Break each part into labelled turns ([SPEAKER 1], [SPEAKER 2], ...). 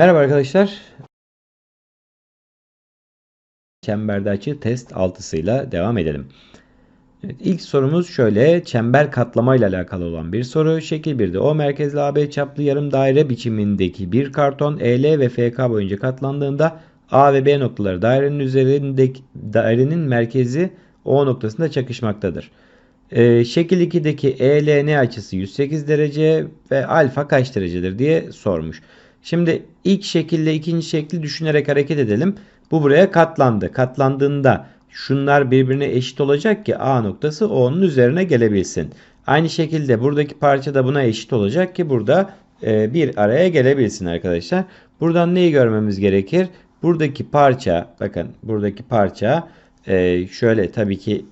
[SPEAKER 1] Merhaba arkadaşlar. Çemberde açı test 6'sıyla devam edelim. Evet, ilk sorumuz şöyle. Çember katlama ile alakalı olan bir soru. Şekil 1'de O merkezli AB çaplı yarım daire biçimindeki bir karton EL ve FK boyunca katlandığında A ve B noktaları dairenin üzerindeki dairenin merkezi O noktasında çakışmaktadır. Ee, şekil 2'deki ELN açısı 108 derece ve alfa kaç derecedir diye sormuş. Şimdi ilk şekille ikinci şekli düşünerek hareket edelim. Bu buraya katlandı. Katlandığında şunlar birbirine eşit olacak ki A noktası O'nun üzerine gelebilsin. Aynı şekilde buradaki parça da buna eşit olacak ki burada e, bir araya gelebilsin arkadaşlar. Buradan neyi görmemiz gerekir? Buradaki parça bakın buradaki parça e, şöyle tabii ki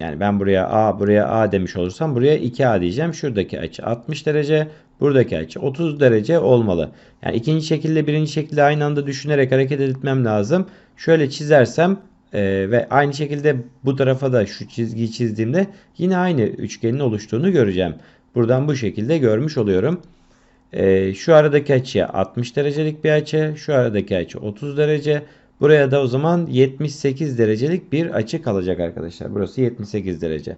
[SPEAKER 1] yani ben buraya A buraya A demiş olursam buraya 2A diyeceğim. Şuradaki açı 60 derece. Buradaki açı 30 derece olmalı. Yani ikinci şekilde birinci şekilde aynı anda düşünerek hareket etmem lazım. Şöyle çizersem e, ve aynı şekilde bu tarafa da şu çizgiyi çizdiğimde yine aynı üçgenin oluştuğunu göreceğim. Buradan bu şekilde görmüş oluyorum. E, şu aradaki açıya 60 derecelik bir açı. Şu aradaki açı 30 derece. Buraya da o zaman 78 derecelik bir açı kalacak arkadaşlar. Burası 78 derece.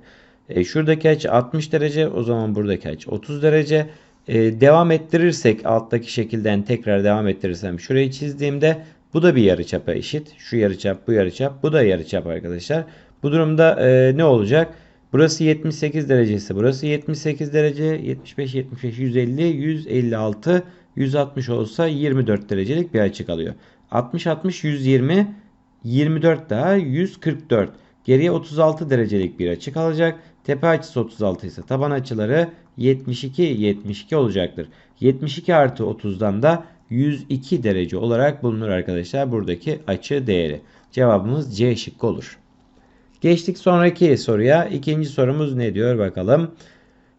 [SPEAKER 1] E, şuradaki açı 60 derece. O zaman buradaki açı 30 derece. E, devam ettirirsek alttaki şekilden tekrar devam ettirirsem şurayı çizdiğimde bu da bir yarıçapa eşit. Şu yarıçap bu yarıçap bu da yarıçap arkadaşlar. Bu durumda e, ne olacak? Burası 78 derece ise burası 78 derece 75 75 150 156 160 olsa 24 derecelik bir açı kalıyor. 60 60 120 24 daha 144. Geriye 36 derecelik bir açı kalacak. Tepe açısı 36 ise taban açıları 72 72 olacaktır. 72 artı 30'dan da 102 derece olarak bulunur arkadaşlar buradaki açı değeri. Cevabımız C şıkkı olur. Geçtik sonraki soruya. İkinci sorumuz ne diyor bakalım.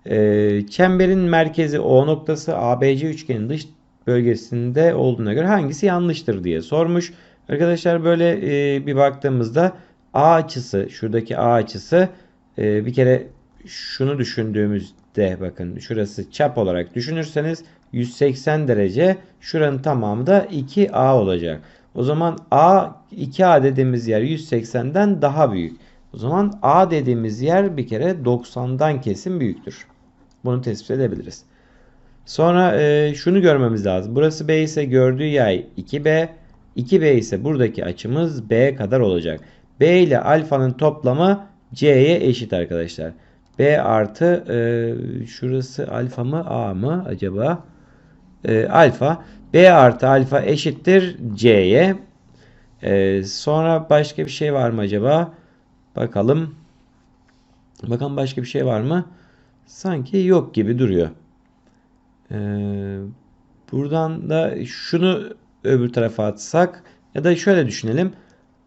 [SPEAKER 1] Ee, çemberin merkezi O noktası ABC üçgenin dış bölgesinde olduğuna göre hangisi yanlıştır diye sormuş. Arkadaşlar böyle e, bir baktığımızda A açısı şuradaki A açısı e, bir kere şunu düşündüğümüzde bakın şurası çap olarak düşünürseniz 180 derece şuranın tamamı da 2A olacak. O zaman A 2A dediğimiz yer 180'den daha büyük. O zaman A dediğimiz yer bir kere 90'dan kesin büyüktür. Bunu tespit edebiliriz. Sonra e, şunu görmemiz lazım. Burası B ise gördüğü yay 2B. 2B ise buradaki açımız B kadar olacak. B ile alfanın toplamı C'ye eşit arkadaşlar. B artı e, şurası alfa mı A mı acaba? E, alfa. B artı alfa eşittir C'ye. E, sonra başka bir şey var mı acaba? Bakalım. Bakalım başka bir şey var mı? Sanki yok gibi duruyor. Ee, buradan da şunu öbür tarafa atsak ya da şöyle düşünelim.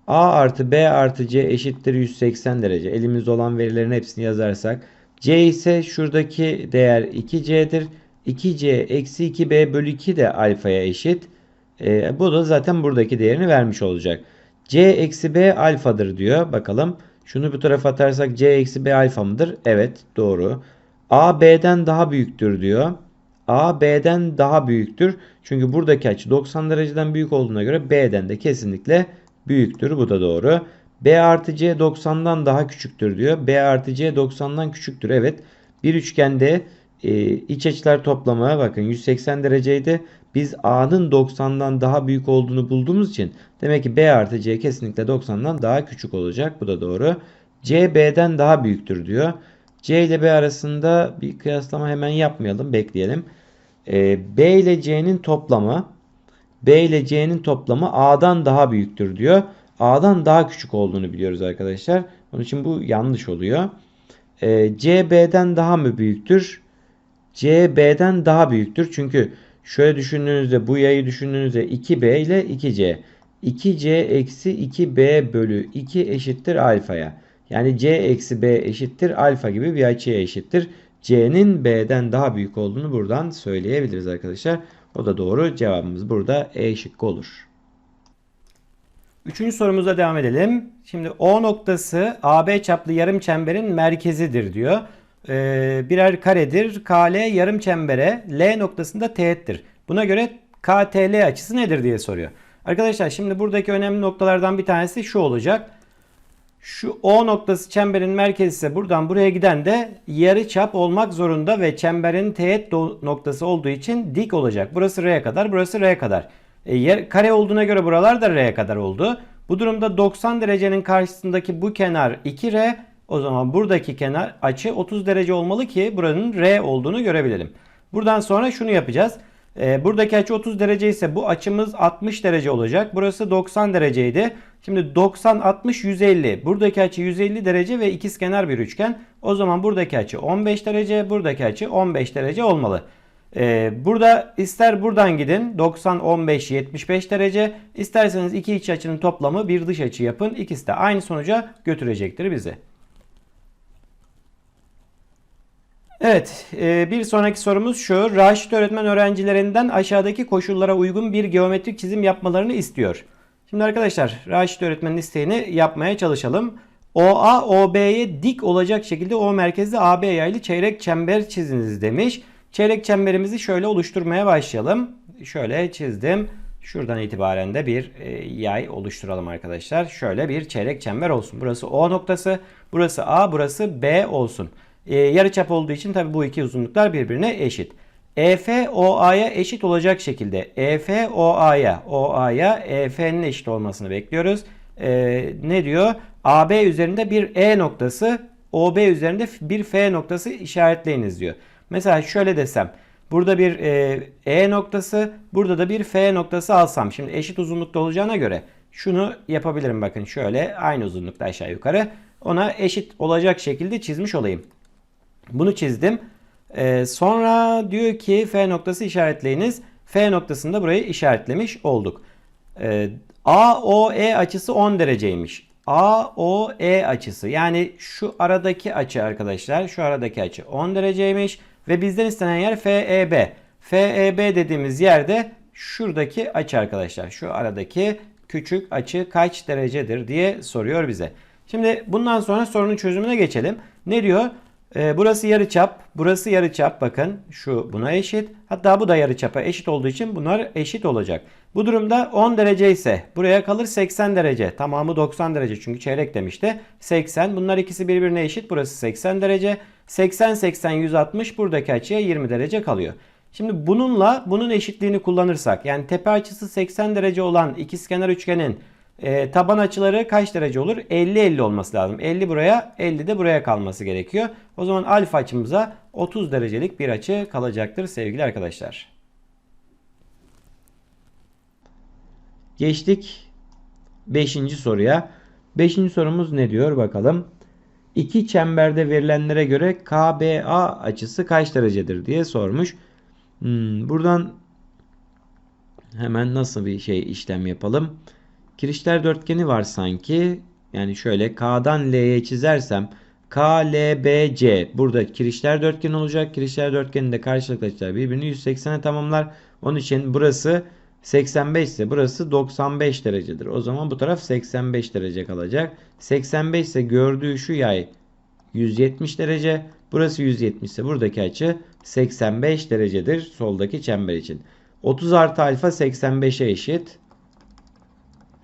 [SPEAKER 1] A artı B artı C eşittir 180 derece. Elimizde olan verilerin hepsini yazarsak. C ise şuradaki değer 2C'dir. 2C eksi 2B bölü 2 de alfaya eşit. Ee, bu da zaten buradaki değerini vermiş olacak. C eksi B alfadır diyor. Bakalım. Şunu bu tarafa atarsak C eksi B alfa mıdır? Evet doğru. A B'den daha büyüktür diyor. A B'den daha büyüktür. Çünkü buradaki açı 90 dereceden büyük olduğuna göre B'den de kesinlikle büyüktür. Bu da doğru. B artı C 90'dan daha küçüktür diyor. B artı C 90'dan küçüktür. Evet. Bir üçgende e, iç açılar toplamı bakın 180 dereceydi. Biz A'nın 90'dan daha büyük olduğunu bulduğumuz için demek ki B artı C kesinlikle 90'dan daha küçük olacak. Bu da doğru. C B'den daha büyüktür diyor. C ile B arasında bir kıyaslama hemen yapmayalım. Bekleyelim. Ee, B ile C'nin toplamı B ile C'nin toplamı A'dan daha büyüktür diyor. A'dan daha küçük olduğunu biliyoruz arkadaşlar. Onun için bu yanlış oluyor. Ee, C B'den daha mı büyüktür? C B'den daha büyüktür. Çünkü şöyle düşündüğünüzde bu yayı düşündüğünüzde 2B ile 2C. 2C eksi 2B bölü 2 eşittir alfaya. Yani C eksi B eşittir alfa gibi bir açıya eşittir. C'nin B'den daha büyük olduğunu buradan söyleyebiliriz arkadaşlar. O da doğru. Cevabımız burada E şıkkı olur. Üçüncü sorumuza devam edelim. Şimdi O noktası AB çaplı yarım çemberin merkezidir diyor. Ee, birer karedir. KL yarım çembere L noktasında teğettir. Buna göre KTL açısı nedir diye soruyor. Arkadaşlar şimdi buradaki önemli noktalardan bir tanesi şu olacak. Şu O noktası çemberin merkezi ise buradan buraya giden de yarı çap olmak zorunda ve çemberin teğet noktası olduğu için dik olacak. Burası R'ye kadar, burası R'ye kadar. E, yer, kare olduğuna göre buralar da R'ye kadar oldu. Bu durumda 90 derecenin karşısındaki bu kenar 2R. O zaman buradaki kenar açı 30 derece olmalı ki buranın R olduğunu görebilelim. Buradan sonra şunu yapacağız. Ee, buradaki açı 30 derece ise bu açımız 60 derece olacak. Burası 90 dereceydi. Şimdi 90, 60, 150. Buradaki açı 150 derece ve ikizkenar bir üçgen. O zaman buradaki açı 15 derece, buradaki açı 15 derece olmalı. Ee, burada ister buradan gidin 90, 15, 75 derece. İsterseniz iki iç açının toplamı bir dış açı yapın. İkisi de aynı sonuca götürecektir bizi. Evet, e, bir sonraki sorumuz şu. Raşit öğretmen öğrencilerinden aşağıdaki koşullara uygun bir geometrik çizim yapmalarını istiyor. Şimdi arkadaşlar, Raşit öğretmenin isteğini yapmaya çalışalım. OA, OB'ye dik olacak şekilde O merkezli AB yaylı çeyrek çember çiziniz demiş. Çeyrek çemberimizi şöyle oluşturmaya başlayalım. Şöyle çizdim. Şuradan itibaren de bir e, yay oluşturalım arkadaşlar. Şöyle bir çeyrek çember olsun. Burası O noktası, burası A, burası B olsun. E, yarıçap olduğu için tabi bu iki uzunluklar birbirine eşit. EF OA'ya eşit olacak şekilde EF OA'ya OA'ya EF'nin eşit olmasını bekliyoruz. E, ne diyor? AB üzerinde bir E noktası OB üzerinde bir F noktası işaretleyiniz diyor. Mesela şöyle desem. Burada bir e, E noktası, burada da bir F noktası alsam. Şimdi eşit uzunlukta olacağına göre şunu yapabilirim bakın şöyle aynı uzunlukta aşağı yukarı. Ona eşit olacak şekilde çizmiş olayım. Bunu çizdim. Ee, sonra diyor ki F noktası işaretleyiniz. F noktasında burayı işaretlemiş olduk. Ee, AOE açısı 10 dereceymiş. AOE açısı yani şu aradaki açı arkadaşlar şu aradaki açı 10 dereceymiş ve bizden istenen yer FEB. FEB dediğimiz yerde şuradaki açı arkadaşlar. Şu aradaki küçük açı kaç derecedir diye soruyor bize. Şimdi bundan sonra sorunun çözümüne geçelim. Ne diyor? Ee, burası yarıçap, burası yarıçap. Bakın şu buna eşit. Hatta bu da yarıçapa eşit olduğu için bunlar eşit olacak. Bu durumda 10 derece ise buraya kalır 80 derece. Tamamı 90 derece çünkü çeyrek demişti. 80. Bunlar ikisi birbirine eşit. Burası 80 derece. 80 80 160 buradaki açıya 20 derece kalıyor. Şimdi bununla bunun eşitliğini kullanırsak yani tepe açısı 80 derece olan ikizkenar üçgenin e, taban açıları kaç derece olur? 50-50 olması lazım. 50 buraya 50 de buraya kalması gerekiyor. O zaman alfa açımıza 30 derecelik bir açı kalacaktır sevgili arkadaşlar. Geçtik 5. soruya. 5. sorumuz ne diyor bakalım. İki çemberde verilenlere göre KBA açısı kaç derecedir diye sormuş. Hmm, buradan hemen nasıl bir şey işlem yapalım. Kirişler dörtgeni var sanki. Yani şöyle K'dan L'ye çizersem KLBC burada kirişler dörtgen olacak. Kirişler dörtgeninde karşılıklı açılar birbirini 180'e tamamlar. Onun için burası 85 ise burası 95 derecedir. O zaman bu taraf 85 derece kalacak. 85 ise gördüğü şu yay 170 derece. Burası 170 ise buradaki açı 85 derecedir soldaki çember için. 30 artı alfa 85'e eşit.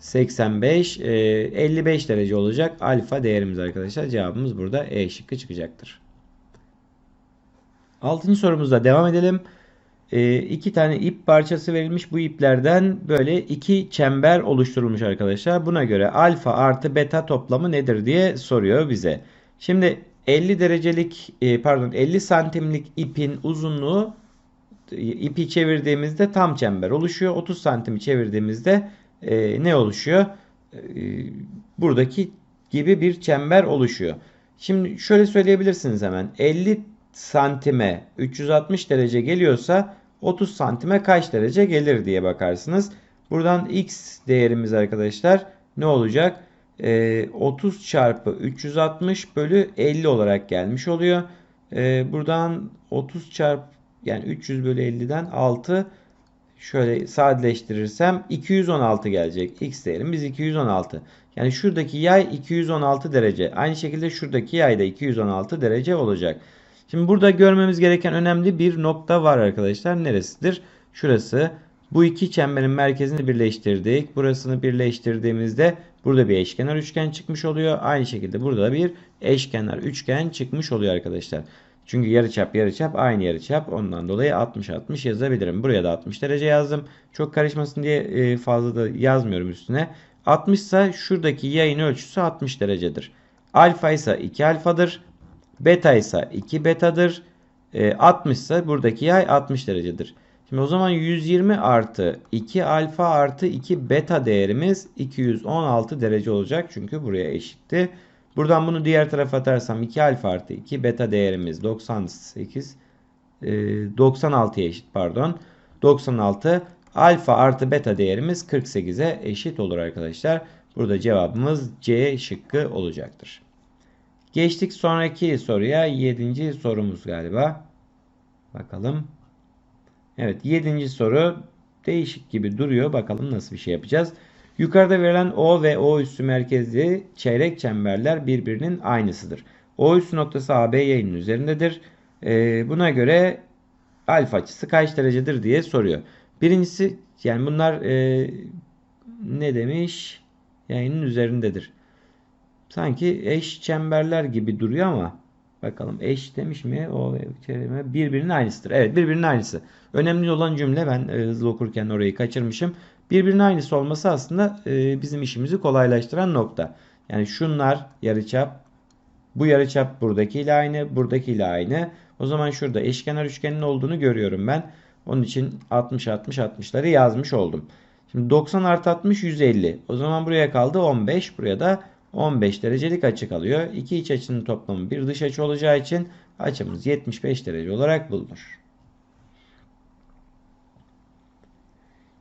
[SPEAKER 1] 85 55 derece olacak alfa değerimiz arkadaşlar. Cevabımız burada E şıkkı çıkacaktır. Altıncı sorumuzda devam edelim. E, iki tane ip parçası verilmiş. Bu iplerden böyle iki çember oluşturulmuş arkadaşlar. Buna göre alfa artı beta toplamı nedir diye soruyor bize. Şimdi 50 derecelik e, pardon 50 santimlik ipin uzunluğu ipi çevirdiğimizde tam çember oluşuyor. 30 santimi çevirdiğimizde e, ne oluşuyor? E, buradaki gibi bir çember oluşuyor. Şimdi şöyle söyleyebilirsiniz hemen. 50 santime 360 derece geliyorsa 30 santime kaç derece gelir diye bakarsınız. Buradan x değerimiz arkadaşlar ne olacak? E, 30 çarpı 360 bölü 50 olarak gelmiş oluyor. E, buradan 30 çarpı yani 300 bölü 50'den 6 şöyle sadeleştirirsem 216 gelecek. X değerimiz 216. Yani şuradaki yay 216 derece. Aynı şekilde şuradaki yay da 216 derece olacak. Şimdi burada görmemiz gereken önemli bir nokta var arkadaşlar. Neresidir? Şurası. Bu iki çemberin merkezini birleştirdik. Burasını birleştirdiğimizde burada bir eşkenar üçgen çıkmış oluyor. Aynı şekilde burada da bir eşkenar üçgen çıkmış oluyor arkadaşlar. Çünkü yarıçap yarıçap aynı yarıçap. Ondan dolayı 60 60 yazabilirim. Buraya da 60 derece yazdım. Çok karışmasın diye e, fazla da yazmıyorum üstüne. 60 ise şuradaki yayın ölçüsü 60 derecedir. Alfa ise 2 alfadır. Beta ise 2 betadır. E, 60 ise buradaki yay 60 derecedir. Şimdi o zaman 120 artı 2 alfa artı 2 beta değerimiz 216 derece olacak. Çünkü buraya eşitti. Buradan bunu diğer tarafa atarsam 2 alfa artı 2 beta değerimiz 98 e, 96'ya eşit pardon. 96 alfa artı beta değerimiz 48'e eşit olur arkadaşlar. Burada cevabımız C şıkkı olacaktır. Geçtik sonraki soruya. 7. sorumuz galiba. Bakalım. Evet 7. soru değişik gibi duruyor. Bakalım nasıl bir şey yapacağız. Yukarıda verilen O ve O üssü merkezli çeyrek çemberler birbirinin aynısıdır. O üssü noktası AB yayının üzerindedir. Ee, buna göre alfa açısı kaç derecedir diye soruyor. Birincisi yani bunlar e, ne demiş? Yayının üzerindedir. Sanki eş çemberler gibi duruyor ama bakalım eş demiş mi? O çevreme birbirinin aynısıdır. Evet birbirinin aynısı. Önemli olan cümle ben e, hızlı okurken orayı kaçırmışım. Birbirinin aynısı olması aslında e, bizim işimizi kolaylaştıran nokta. Yani şunlar yarıçap, bu yarıçap buradakiyle aynı, buradakiyle aynı. O zaman şurada eşkenar üçgenin olduğunu görüyorum ben. Onun için 60 60 60'ları yazmış oldum. Şimdi 90 artı 60 150. O zaman buraya kaldı 15. Buraya da 15 derecelik açı kalıyor. İki iç açının toplamı bir dış açı olacağı için açımız 75 derece olarak bulunur.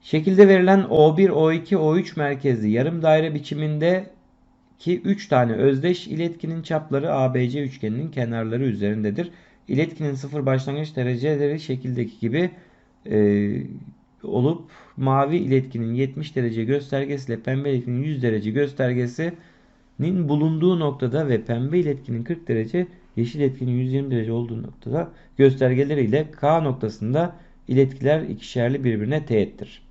[SPEAKER 1] Şekilde verilen O1, O2, O3 merkezli yarım daire biçimindeki 3 tane özdeş iletkinin çapları ABC üçgeninin kenarları üzerindedir. İletkinin sıfır başlangıç dereceleri şekildeki gibi e, olup mavi iletkinin 70 derece göstergesiyle pembe iletkinin 100 derece göstergesinin bulunduğu noktada ve pembe iletkinin 40 derece yeşil iletkinin 120 derece olduğu noktada göstergeleriyle K noktasında iletkiler ikişerli birbirine teğettir.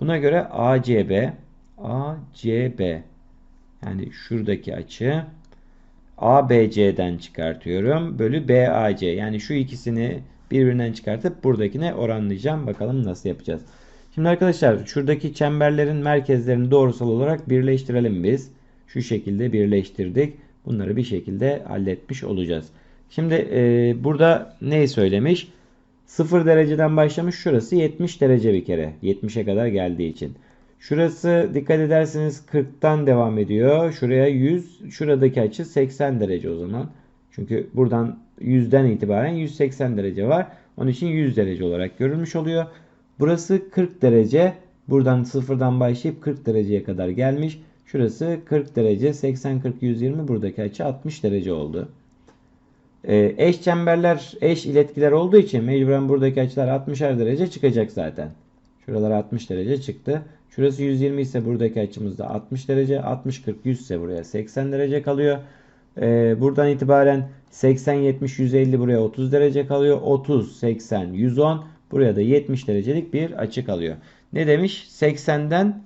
[SPEAKER 1] Buna göre ACB ACB yani şuradaki açı ABC'den çıkartıyorum. Bölü BAC. Yani şu ikisini birbirinden çıkartıp buradakine oranlayacağım. Bakalım nasıl yapacağız. Şimdi arkadaşlar şuradaki çemberlerin merkezlerini doğrusal olarak birleştirelim biz. Şu şekilde birleştirdik. Bunları bir şekilde halletmiş olacağız. Şimdi e, burada neyi söylemiş? 0 dereceden başlamış. Şurası 70 derece bir kere. 70'e kadar geldiği için. Şurası dikkat ederseniz 40'tan devam ediyor. Şuraya 100. Şuradaki açı 80 derece o zaman. Çünkü buradan 100'den itibaren 180 derece var. Onun için 100 derece olarak görülmüş oluyor. Burası 40 derece. Buradan sıfırdan başlayıp 40 dereceye kadar gelmiş. Şurası 40 derece. 80 40 120 buradaki açı 60 derece oldu. Ee, eş çemberler, eş iletkiler olduğu için mecburen buradaki açılar 60'ar derece çıkacak zaten. Şuralar 60 derece çıktı. Şurası 120 ise buradaki açımız da 60 derece. 60 40 100 ise buraya 80 derece kalıyor. Ee, buradan itibaren 80 70 150 buraya 30 derece kalıyor. 30 80 110 buraya da 70 derecelik bir açı kalıyor. Ne demiş? 80'den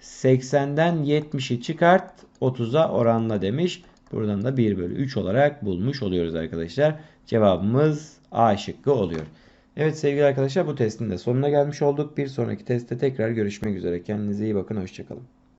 [SPEAKER 1] 80'den 70'i çıkart 30'a oranla demiş. Buradan da 1 bölü 3 olarak bulmuş oluyoruz arkadaşlar. Cevabımız A şıkkı oluyor. Evet sevgili arkadaşlar bu testin de sonuna gelmiş olduk. Bir sonraki testte tekrar görüşmek üzere. Kendinize iyi bakın. Hoşçakalın.